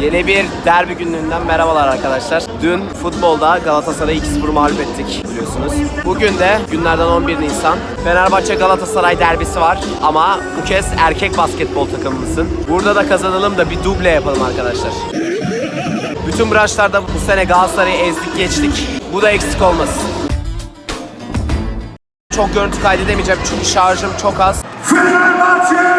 Yeni bir derbi günlüğünden merhabalar arkadaşlar. Dün futbolda Galatasaray'ı 2-0 mağlup ettik biliyorsunuz. Bugün de günlerden 11 Nisan. Fenerbahçe Galatasaray derbisi var ama bu kez erkek basketbol takımımızın. Burada da kazanalım da bir duble yapalım arkadaşlar. Bütün branşlarda bu sene Galatasaray'ı ezdik geçtik. Bu da eksik olmasın. Çok görüntü kaydedemeyeceğim çünkü şarjım çok az. Fenerbahçe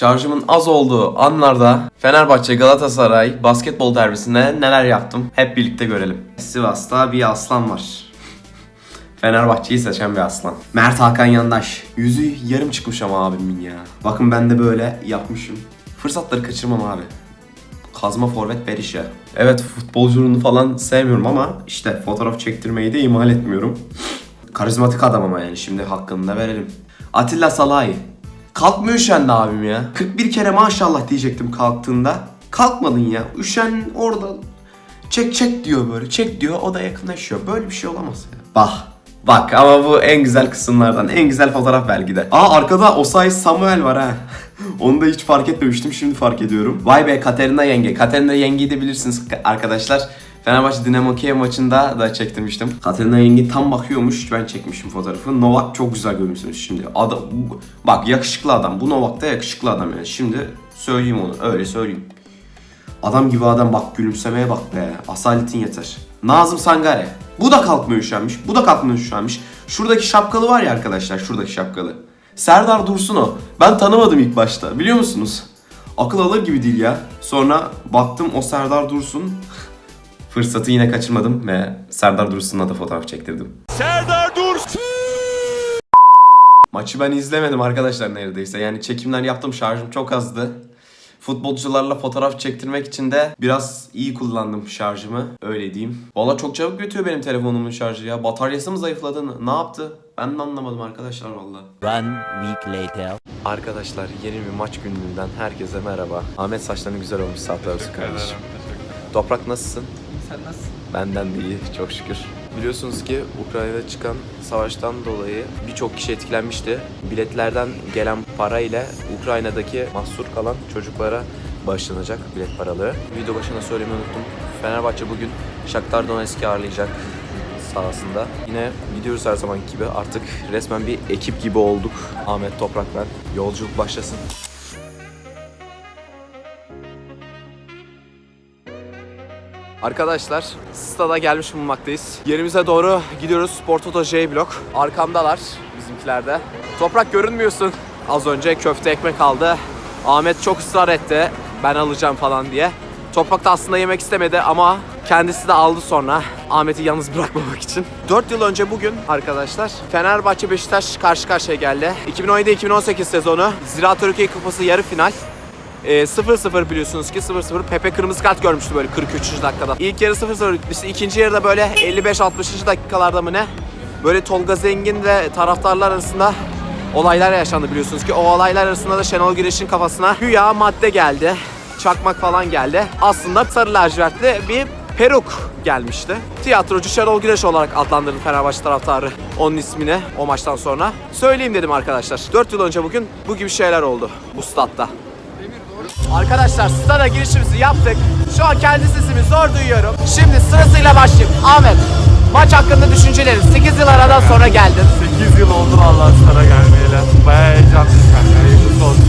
Şarjımın az olduğu anlarda Fenerbahçe Galatasaray basketbol derbisinde neler yaptım hep birlikte görelim. Sivas'ta bir aslan var. Fenerbahçe'yi seçen bir aslan. Mert Hakan Yandaş. Yüzü yarım çıkmış ama abimin ya. Bakın ben de böyle yapmışım. Fırsatları kaçırmam abi. Kazma forvet Berisha. Evet futbolculuğunu falan sevmiyorum ama işte fotoğraf çektirmeyi de ihmal etmiyorum. Karizmatik adam ama yani şimdi hakkını da verelim. Atilla Salahi. Kalkmıyor üşendi abim ya. 41 kere maşallah diyecektim kalktığında. Kalkmadın ya. Üşen orada. Çek çek diyor böyle. Çek diyor o da yakınlaşıyor. Böyle bir şey olamaz ya. Bak. Bak ama bu en güzel kısımlardan. En güzel fotoğraf belki de. Aa arkada Osay Samuel var ha. Onu da hiç fark etmemiştim. Şimdi fark ediyorum. Vay be Katerina yenge. Katerina yengeyi de bilirsiniz arkadaşlar. Fenerbahçe Dinamo Kiev maçında da çektirmiştim. Katerina yenge tam bakıyormuş. Ben çekmişim fotoğrafı. Novak çok güzel görmüşsünüz şimdi. Adam, bak yakışıklı adam. Bu Novak da yakışıklı adam yani. Şimdi söyleyeyim onu. Öyle söyleyeyim. Adam gibi adam bak gülümsemeye bak be. Asaletin yeter. Nazım Sangare. Bu da kalkmıyor üşenmiş. Bu da kalkmıyor üşenmiş. Şuradaki şapkalı var ya arkadaşlar. Şuradaki şapkalı. Serdar Dursun o. Ben tanımadım ilk başta. Biliyor musunuz? Akıl alır gibi değil ya. Sonra baktım o Serdar Dursun. Fırsatı yine kaçırmadım ve Serdar Dursun'la da fotoğraf çektirdim. Serdar Dursun. Maçı ben izlemedim arkadaşlar neredeyse. Yani çekimler yaptım şarjım çok azdı. Futbolcularla fotoğraf çektirmek için de biraz iyi kullandım şarjımı. Öyle diyeyim. Valla çok çabuk bitiyor benim telefonumun şarjı ya. Bataryası mı zayıfladı? Ne yaptı? Ben de anlamadım arkadaşlar valla. One week later. Arkadaşlar yeni bir maç günlüğünden herkese merhaba. Ahmet saçların güzel olmuş sağ olsun kardeşim. Toprak nasılsın? Sen nasılsın? Benden de iyi çok şükür. Biliyorsunuz ki Ukrayna'da çıkan savaştan dolayı birçok kişi etkilenmişti. Biletlerden gelen para ile Ukrayna'daki mahsur kalan çocuklara bağışlanacak bilet paraları. Video başına söylemeyi unuttum. Fenerbahçe bugün Shakhtar Donetsk'i ağırlayacak sahasında. Yine gidiyoruz her zaman gibi. Artık resmen bir ekip gibi olduk. Ahmet Toprak ben. Yolculuk başlasın. Arkadaşlar stada gelmiş bulunmaktayız. Yerimize doğru gidiyoruz. Sport Toto J Blok. Arkamdalar bizimkiler de. Toprak görünmüyorsun. Az önce köfte ekmek aldı. Ahmet çok ısrar etti. Ben alacağım falan diye. Toprak da aslında yemek istemedi ama kendisi de aldı sonra Ahmet'i yalnız bırakmamak için. 4 yıl önce bugün arkadaşlar Fenerbahçe Beşiktaş karşı karşıya geldi. 2017-2018 sezonu Ziraat Türkiye Kupası yarı final. E, 0-0 biliyorsunuz ki 0-0 Pepe kırmızı kart görmüştü böyle 43. dakikada. İlk yarı 0-0 bitmişti. İkinci yarıda böyle 55-60. dakikalarda mı ne? Böyle Tolga Zengin ve taraftarlar arasında olaylar yaşandı biliyorsunuz ki. O olaylar arasında da Şenol Güneş'in kafasına güya madde geldi. Çakmak falan geldi. Aslında sarı lacivertli bir peruk gelmişti. Tiyatrocu Şenol Güneş olarak adlandırdı Fenerbahçe taraftarı onun ismini o maçtan sonra. Söyleyeyim dedim arkadaşlar. 4 yıl önce bugün bu gibi şeyler oldu bu statta. Arkadaşlar stada girişimizi yaptık. Şu an kendi sesimi zor duyuyorum. Şimdi sırasıyla başlayayım. Ahmet, maç hakkında düşüncelerin 8 yıl aradan sonra geldin. 8 yıl oldu vallahi sana gelmeyeli. Bayağı heyecanlıyım kanka. Hayırlısı olsun.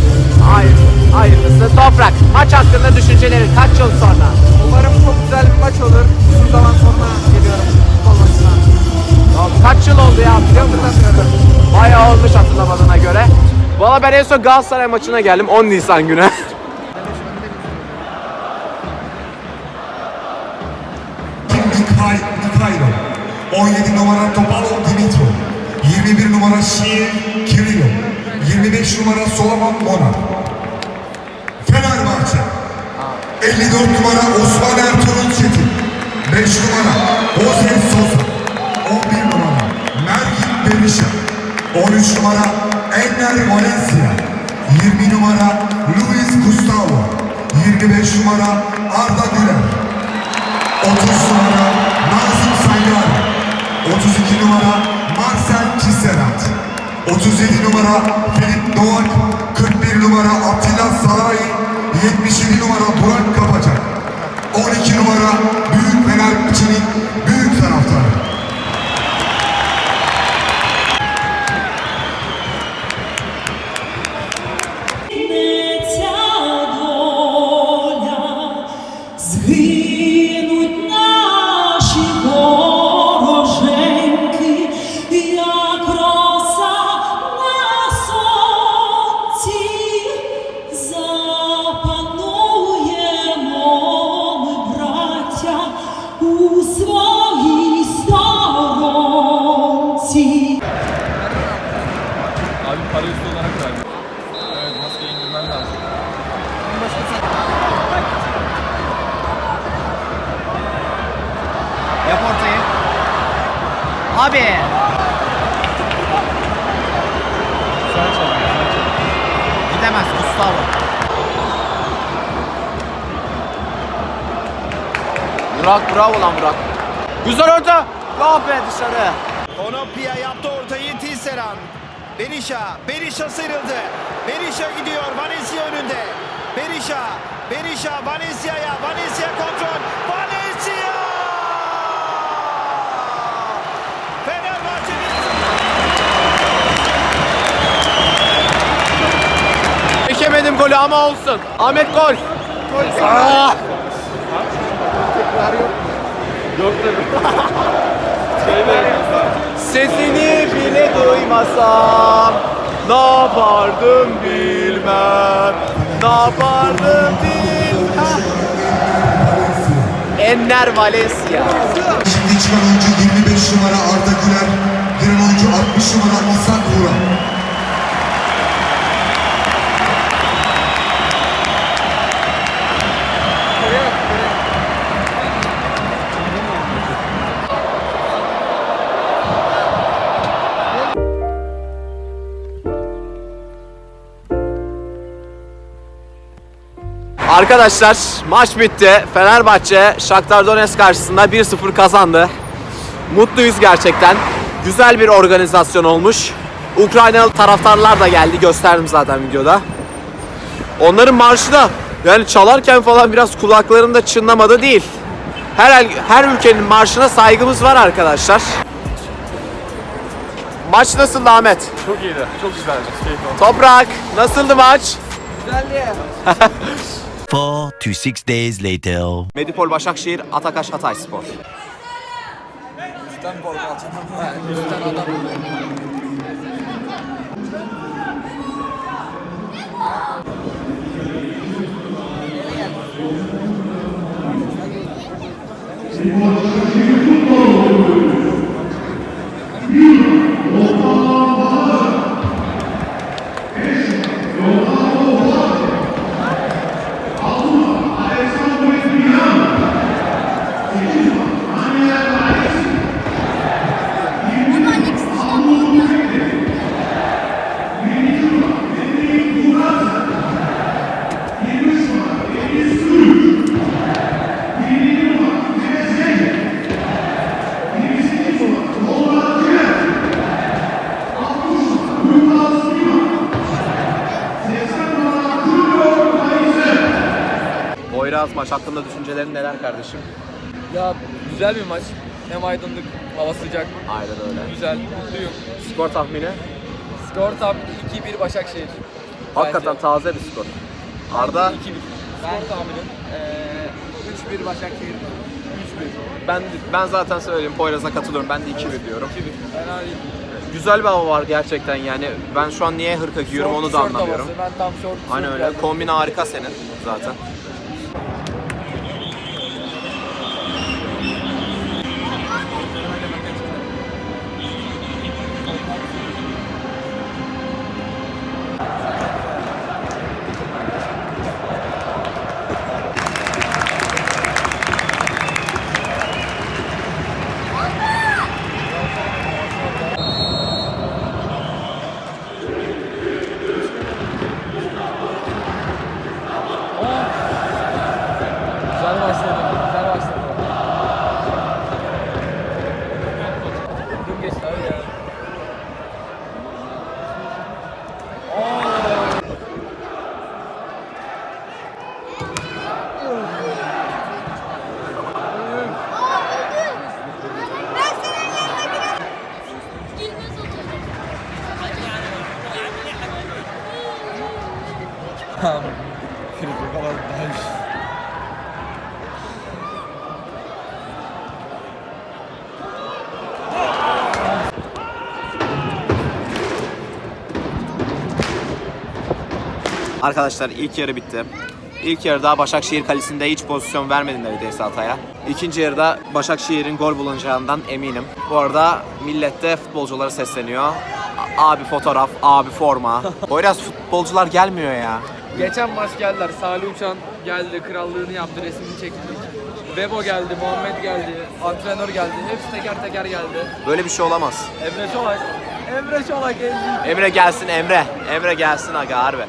Hayır, hayırlısı. Toprak, maç hakkında düşüncelerin kaç yıl sonra? Umarım çok güzel bir maç olur. Uzun zaman sonra geliyorum futbol maçına. Kaç yıl oldu ya biliyor musun? Bayağı olmuş hatırlamadığına göre. Valla ben en son Galatasaray maçına geldim 10 Nisan günü. Mikhail Mikhailov. 17 numara Topalov Dimitro. 21 numara Şiir Kirillov. 25 numara Solomon Monar. Fenerbahçe. 54 numara Osman Ertuğrul Çetin. 5 numara Jose Sosa. 11 numara Mergin Berisha. 13 numara Enner Valencia. 20 numara Luis Gustavo. 25 numara Arda Güler. 30 numara Saygari. 32 numara Marcel Kisserat. 37 numara Filip Doğak. 41 numara Attila Salahi. 77 numara Burak Kapacak. 12 numara Büyük Fenerbahçe'nin Burak bravo lan Burak. Güzel orta. Ah be dışarı. Konopia yaptı ortayı Tisseran. Berisha, Berisha sıyrıldı. Berisha gidiyor, Valencia önünde. Berisha, Berisha Valencia'ya, Valencia kontrol. Valencia! Fenerbahçe'nin Çekemedim golü ama olsun. Ahmet gol. Aa! Sesini bile duymasam ne yapardım bilmem. Ne yapardım bilmem. Enner Valencia. Şimdi çıkan oyuncu 25 numara Arda Güler. Giren oyuncu 60 numara İshak Vural. Arkadaşlar maç bitti. Fenerbahçe Shakhtar Donetsk karşısında 1-0 kazandı. Mutluyuz gerçekten. Güzel bir organizasyon olmuş. Ukraynalı taraftarlar da geldi. Gösterdim zaten videoda. Onların marşı da yani çalarken falan biraz kulaklarında çınlamadı değil. Her her ülkenin marşına saygımız var arkadaşlar. Maç nasıldı Ahmet? Çok iyiydi. Çok güzeldi. Keyifli oldu. Toprak nasıldı maç? Four to six days later. Medipol Başakşehir, Atakaş Hatayspor. Poyraz maç hakkında düşüncelerin neler kardeşim? Ya güzel bir maç. Hem aydınlık, hava sıcak. Aynen öyle. Güzel, mutluyum. Skor tahmini? Skor tam 2-1 Başakşehir. Hakikaten Bence. taze bir skor. Arda 2-1. Skor tahminim. Ee, 3-1 Başakşehir. 3-1. ben ben zaten söyleyeyim Poyraz'a katılıyorum. Ben de 2-1 diyorum. 2-1. Fena değil. Güzel bir hava var gerçekten yani. Ben şu an niye hırka giyiyorum Short onu da anlamıyorum. havası. Ben tam short tişört öyle. Kombin harika senin zaten. Arkadaşlar ilk yarı bitti. İlk yarıda Başakşehir kalesinde hiç pozisyon vermedi neredeyse Hatay'a. İkinci yarıda Başakşehir'in gol bulunacağından eminim. Bu arada millet de futbolculara sesleniyor. Abi fotoğraf, abi forma. Biraz futbolcular gelmiyor ya. Geçen maç geldiler. Salih Uçan geldi, krallığını yaptı, resmini çekti. Vebo geldi, Muhammed geldi, antrenör geldi. Hepsi teker teker geldi. Böyle bir şey olamaz. Emre Çolak. Emre Çolak büyük. Emre gelsin Emre. Emre gelsin aga harbi.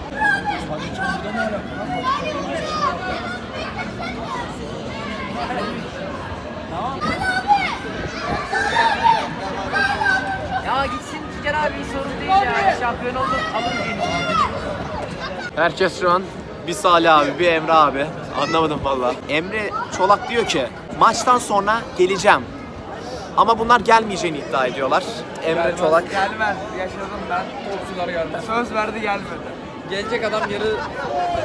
Ya gitsin Tüker abi sorun değil ya. Şampiyon olduk alırız yine. Herkes şu an bir Salih abi, bir Emre abi. Anlamadım valla. Emre Çolak diyor ki maçtan sonra geleceğim. Ama bunlar gelmeyeceğini iddia ediyorlar. Emre Gelmez, Çolak. Gelmez. Yaşadım ben. Topçular geldi. Söz verdi gelmedi. Gelecek adam yarı...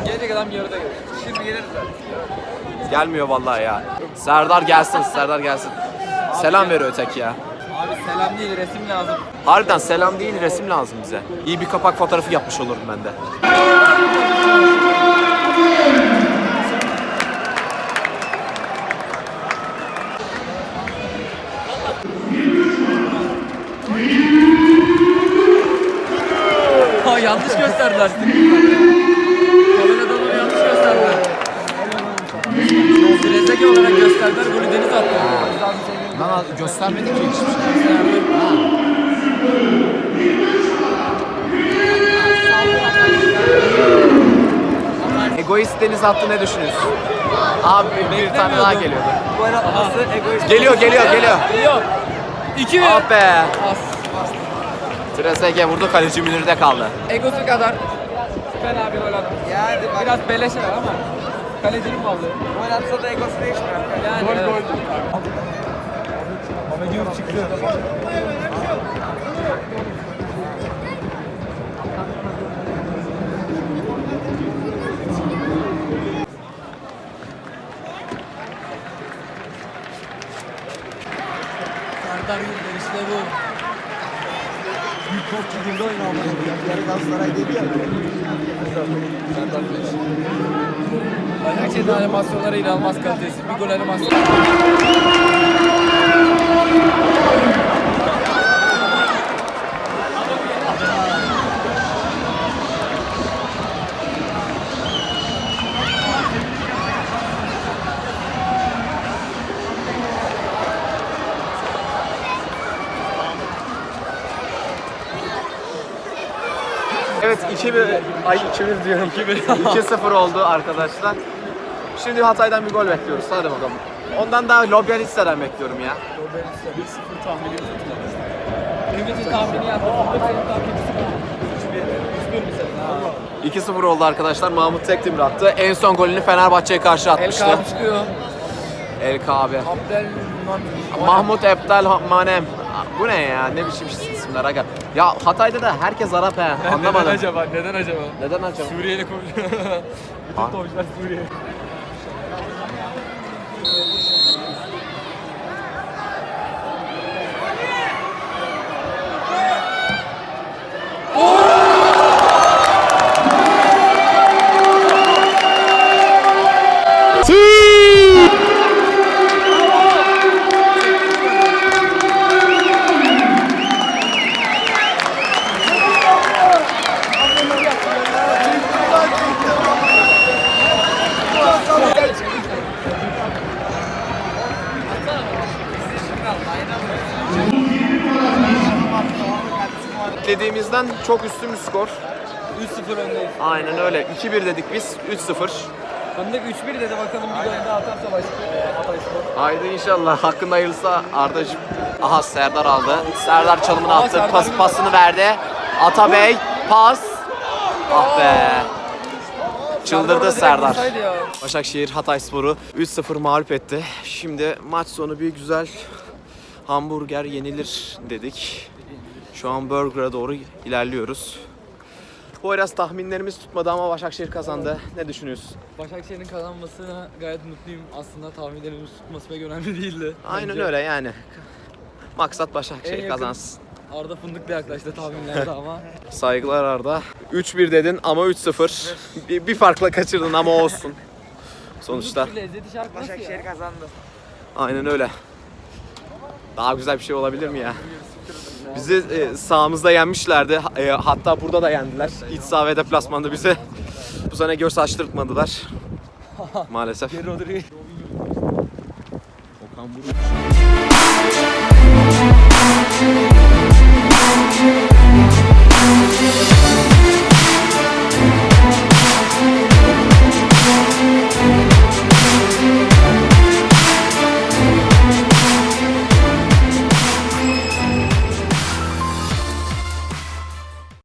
Gelecek adam yarıda gelir. Şimdi gelir zaten. Gelmiyor vallahi ya. Serdar gelsin, Serdar gelsin. Selam veriyor öteki ya. Abi selam değil resim lazım. Harbiden selam değil resim lazım bize. İyi bir kapak fotoğrafı yapmış olurum ben de. Yanlış gösterdiler. Kameradan onu yanlış gösterdiler. Trezeguet olarak gösterdiler. Golü Deniz attı. Lan göstermedi ki hiçbir şey. Egoist Deniz attı ne düşünüyorsun? Abi bir tane daha geliyordu. Gol atması egoist. Geliyor geliyor geliyor. Geliyor. İki. Ah be. As. Trezeguet vurdu kaleci Münir'de kaldı. Egosu kadar fena bir gol attı. Yani biraz beleşer ama kalecinin malı. Gol atsa da egosu değişmiyor. Yani gol gol. Serdar Gülder işte bu. Başakşehir'in animasyonları inanılmaz kalitesi. Bir gol animasyonu. Evet 2-1 ay 2-1 diyorum. 2-0 oldu arkadaşlar. Şimdi Hatay'dan bir gol bekliyoruz. Hadi bakalım. Ondan da Lobyanitsa'dan bekliyorum ya. Ümit'in tahmini yaptı. Ümit'in tahmini 3-1 3-1 bir 2-0 oldu arkadaşlar. Mahmut Tekdemir attı. En son golünü Fenerbahçe'ye karşı El atmıştı. Kabe çıkıyor. El Kabe. Abdel Mahmut Ebdel Manem. Bu ne ya? Ne biçim isimler aga. Ya Hatay'da da herkes Arap he. Neden Anlamadım. acaba? Neden acaba? Neden acaba? Suriyeli konuşuyor. Bütün Ha? topçular Zaten çok üstün bir skor. 3-0 öndeyiz. Aynen öyle. 2-1 dedik biz. 3-0. Fındık 3-1 dedi bakalım bir gol daha atarsa baş, e, Hatay Spor. Haydi inşallah. Hakkında hayırlısı Arda'cığım. Aha Serdar aldı. Serdar çalımını Aa, attı. Serdar Pas, Gül. pasını verdi. Atabey. Pas. Ah be. Çıldırdı Serdar. Başakşehir Hatayspor'u 3-0 mağlup etti. Şimdi maç sonu bir güzel hamburger yenilir dedik. Şu an burger'a doğru ilerliyoruz. Bu biraz tahminlerimiz tutmadı ama Başakşehir kazandı. Ne düşünüyorsun? Başakşehir'in kazanmasına gayet mutluyum. Aslında tahminlerimiz tutması pek önemli değildi. Aynen Bence. öyle yani. Maksat En Başakşehir yakın- kazansın. Arda Fındık'la yaklaştı tahminlerde ama. Saygılar Arda. 3-1 dedin ama 3-0. Bir, bir farkla kaçırdın ama olsun. Sonuçta. Ya? kazandı. Aynen öyle. Daha güzel bir şey olabilir mi ya? Bizi e, sahamızda yenmişlerdi. E, hatta burada da yendiler. İç saha ve deplasmanda bizi. Bu sene göz açtırtmadılar. Maalesef. Okan Buruk.